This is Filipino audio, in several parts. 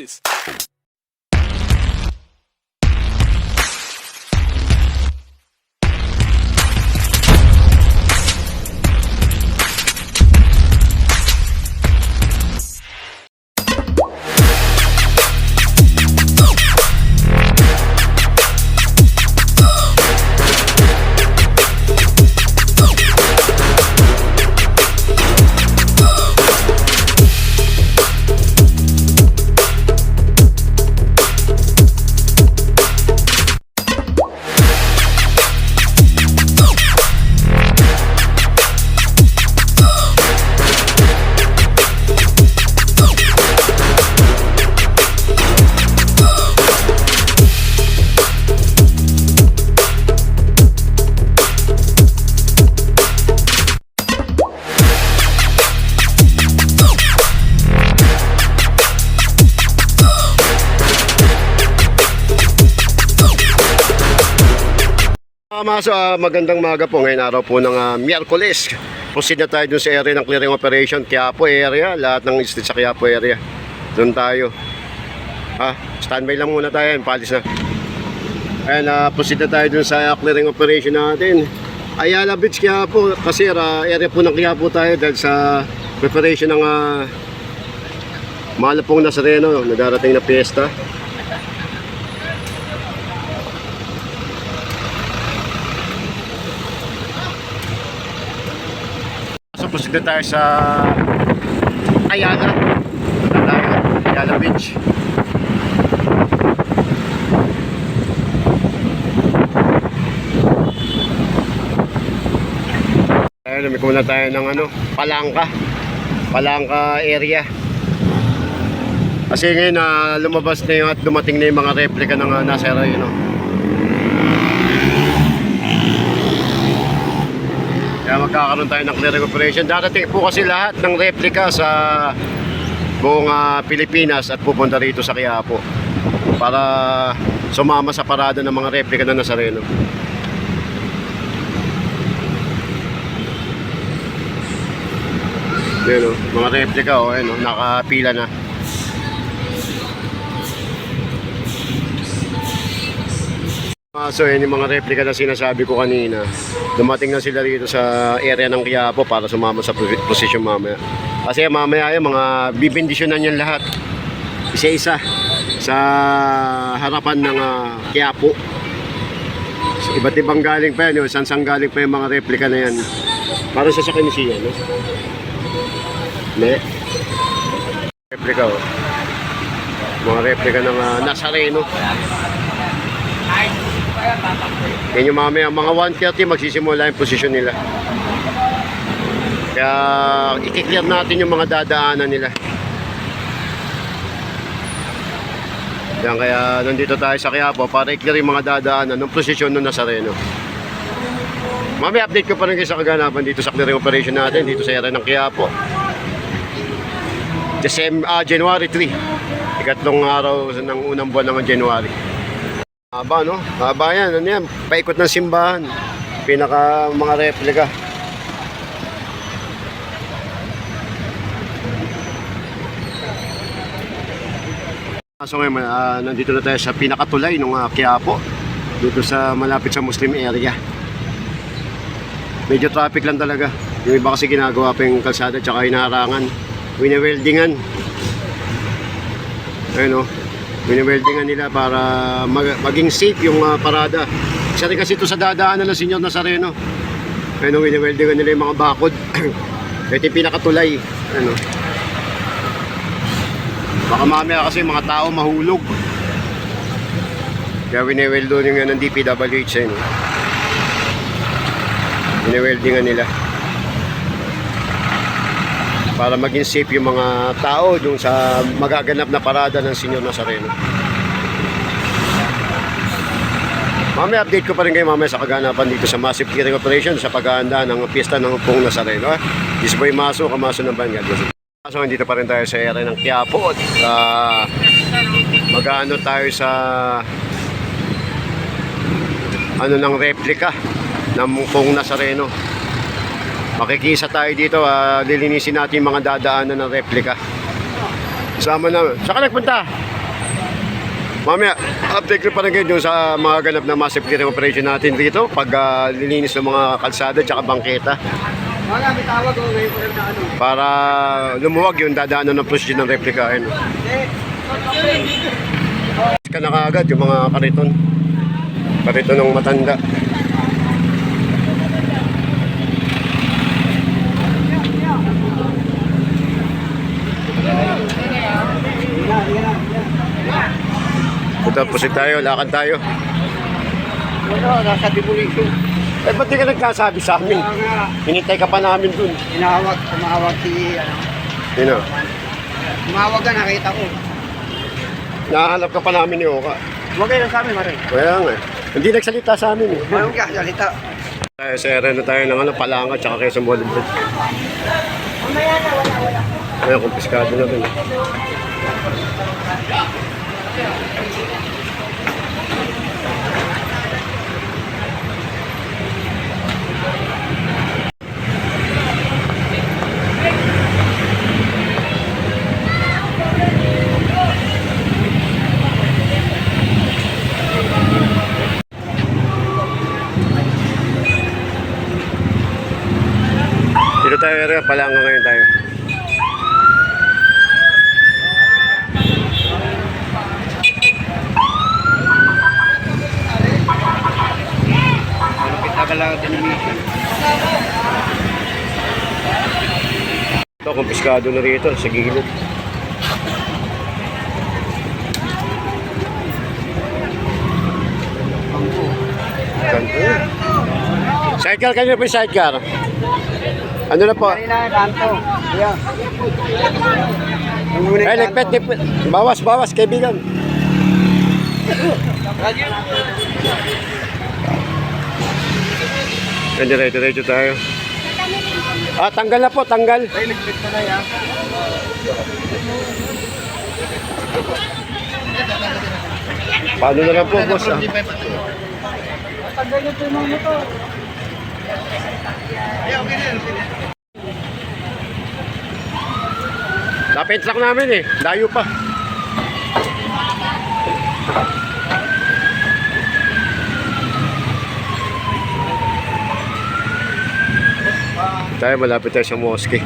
Moses. Mga ah, magandang maga po ngayon araw po ng ah, Miyerkules. Proceed na tayo dun sa area ng clearing operation, Quiapo area, lahat ng street sa Quiapo area. Doon tayo. Ah, standby lang muna tayo, palis na. Ayan, uh, proceed na tayo dun sa clearing operation natin. Ayala Beach Quiapo, kasi ah, area po ng Quiapo tayo dahil sa preparation ng uh, Malapong Nazareno na darating na piyesta. Proceed na tayo sa Ayala. Punta tayo, Ayala Beach. Ayun, lumiko na tayo ng ano, Palangka. Palangka area. Kasi ngayon na lumabas na yung at dumating na yung mga replika ng uh, Nasera yun. No? Magkakaroon tayo ng clearing operation. Darating po kasi lahat ng replika sa buong ah, Pilipinas at pupunta rito sa Quiapo para sumama sa parada ng mga replika ng Nazareno. Yan o, mga replika o, ayun o, nakapila na. Ah, so yun yung mga replika na sinasabi ko kanina. Dumating na sila dito sa area ng Quiapo para sumama sa posisyon mamaya. Kasi mamaya yung mga bibindisyonan yan lahat. Isa-isa sa harapan ng uh, Quiapo. So, iba't ibang galing pa yan, saan saan galing pa yung mga replika na yan. Para sa sa kinisiya, no? Ne. Replika, oh. Mga replika ng uh, Nazareno. Yan yung mamaya, mga 1.30 magsisimula yung posisyon nila. Kaya ikiklear natin yung mga dadaanan nila. Yan kaya nandito tayo sa Quiapo para i-clear yung mga dadaanan ng posisyon ng Nazareno. Mamaya update ko pa rin kayo sa kaganapan dito sa clearing operation natin dito sa area ng Quiapo. December, ah, January 3. Ikatlong araw ng unang buwan ng January. Haba, no? Haba yan. Ano yan? Paikot ng simbahan. Pinaka mga replika. So ngayon, ah, nandito na tayo sa pinakatulay ng uh, Quiapo. Dito sa malapit sa Muslim area. Medyo traffic lang talaga. Yung iba kasi ginagawa pa yung kalsada tsaka inaharangan. Wini-weldingan. Ayun o. Wini-weldingan nila para mag- maging safe yung ah, parada. Isa rin kasi ito sa dadaanan ng Senyor Nazareno. Ayun o, wini-weldingan nila yung mga bakod. Ito yung pinakatulay. Ano. Baka mamaya kasi mga tao mahulog. Kaya wini-weld doon yung yan ng DPWH. Ayun. o. Wini-weldingan nila para maging safe yung mga tao yung sa magaganap na parada ng Senyor Nazareno. Mamaya update ko pa rin kayo mamaya sa kaganapan dito sa massive clearing operation sa paghahanda ng piyesta ng Pong Nazareno. Ah. This boy Maso, Kamaso ng Bangal. So, dito pa rin tayo sa area ng Quiapo at ah, mag-ano tayo sa ano ng replika ng Pong Nazareno. Makikisa tayo dito, ah, lilinisin natin yung mga dadaanan ng replika. Sama na. Saan ka nagpunta? Mamaya, update ko pa rin kayo sa mga ganap na massive clearing operation natin dito pag ah, lilinis ng mga kalsada at bangketa ano. para lumuwag yung dadaanan ng precision ng replika. Ano. ka na kaagad yung mga kariton. Kariton ng matanda. Ito, pusit tayo, lakad tayo. Ano, nasa demolition. Eh, ba't di ka nagkasabi sa amin? Hinintay ka pa namin dun. inawag, tumawag si, ano, Sino? tumawag ka, nakita ko. Nahanap ka pa namin ni Oka. Huwag kayo sa amin, Mare. Kaya nga. eh. Hindi nagsalita sa amin eh. Mayroon ka, salita. Tayo sa area na tayo ng ano, palanga tsaka Quezon Boulevard. Ayun, kumpiskado na rin. Dito tayo area, palanga ngayon tayo. Malapit na ka lang demolition. Ito, kumpiskado na rito sa gilid. Yun. Sidecar kanina po yung sidecar. Ano na po? Kanto. Muna Eh, ligpit, ligpit. Bawas, bawas, kaibigan. Yan, diretso, diretso tayo. Ah, tanggal na po, tanggal. Ay, ligpit na na yan. Paano na lang po, boss? Ah? Tagal na po yung mga motor. Lapit truck namin eh. Layo pa. Tayo malapit tayo sa mosque.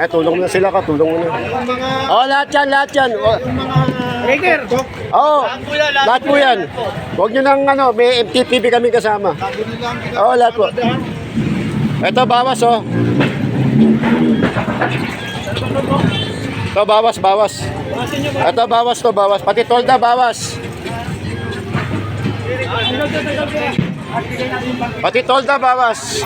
Eh, tulong na sila ka, tulong na. Oh, lahat yan, lahat yan. Oh! Oo, lahat po yan. Huwag nyo nang ano, may MTPB kami kasama. Oo, lahat po. Ito, bawas oh. Ito, bawas, bawas. Ito, bawas to, bawas. Pati tolda, bawas. Pati tolda, bawas.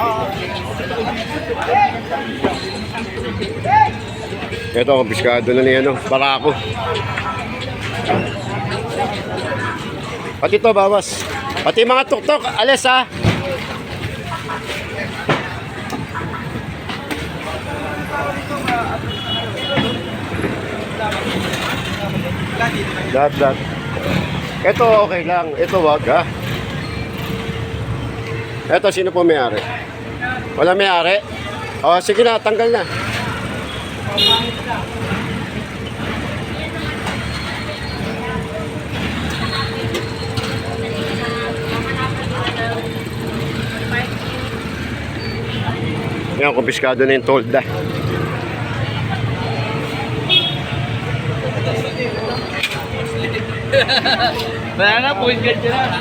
Ito, kumpiskado na ni ano, barako. Pati to bawas. Pati mga tuktok, alis ha. Lahat, lahat. Ito okay lang. Ito wag ha. Ito sino po may-ari? Wala may-ari? O sige na, tanggal na. Yan, kumpiskado na yung tolda. Wala na, point guard ka na.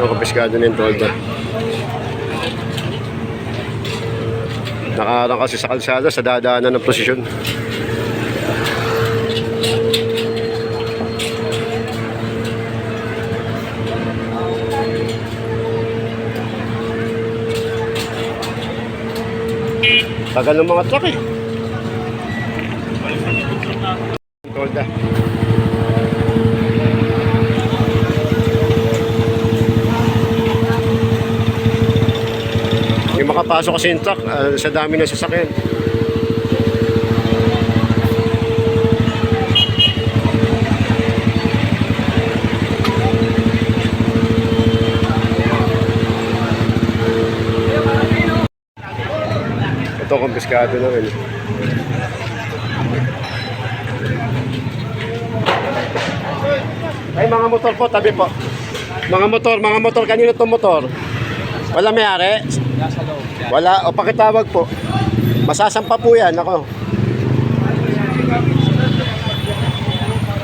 Yan, kumpiskado na yung tolda. Nakaharang kasi sa kalsada sa dadaanan ng posisyon. Tagal ng mga truck eh. Makapasok kasi yung truck ah, sa dami ng sasakyan. Kumpeskado na rin. Ay, mga motor po, tabi po. Mga motor, mga motor, kanino itong motor? Wala may-ari? Wala, o pakitawag po. Masasampa po yan, ako.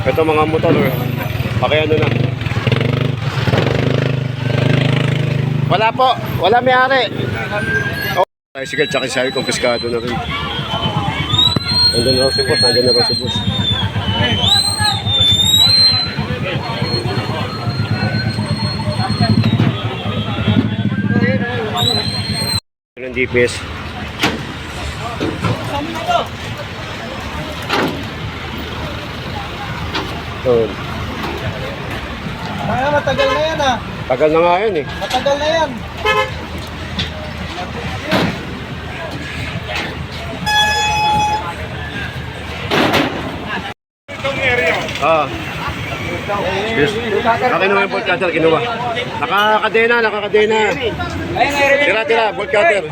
Ito mga motor, eh. pakiano na. Wala po, wala may-ari. Oh, tricycle tsaka sa'yo, kumpiskado na rin. Nandun na si boss, nandun na si boss. DPS. Oh, Kaya matagal na yan ah. tagal na nga yun eh. Matagal na yan. Ah. Yes. Akin naman yung bolt cutter, kinuha. Nakakadena, nakakadena. Tira, tira, bolt cutter.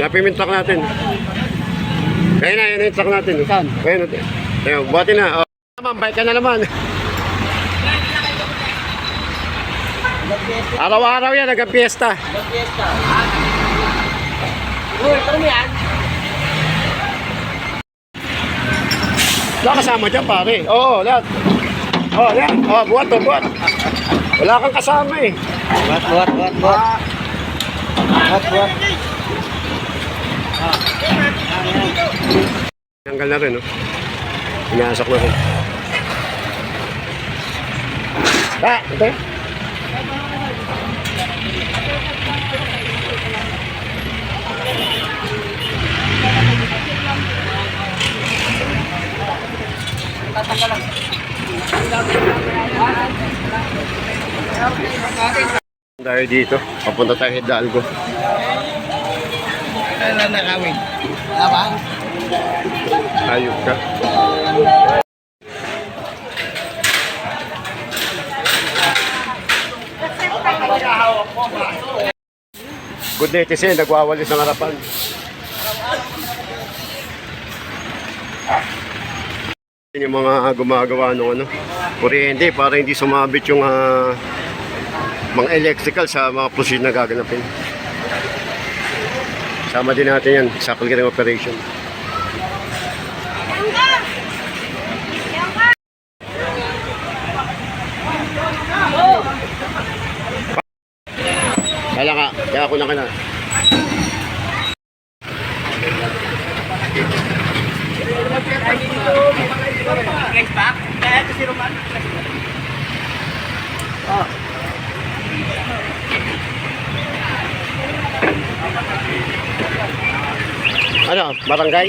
Napim yung truck natin. Ayun na, yun yung truck natin. Saan? Ayun, ayun, buhatin na. Oh. Naman, bike ka na naman. Araw-araw yan, hanggang piyesta. Wala kasama dyan, pare. Oo, lahat. Oo, yan. Oo, buhat to, buhat. Wala kang kasama eh. What, what, what, what? What, what? Tanggal na rin, no? Inasok na rin. Ah, ito. Tayo dito, papunta tayo Hidalgo. Ano na kami? Labang? Ayok ka. Good netizen, nagwawalis ng harapan. Yun yung mga gumagawa ng ano, kuryente para hindi sumabit yung ah, mga electrical sa mga proceed na gaganapin. Sama din natin yan sa clearing operation. Kaya ako na ka na. Ano, barangay?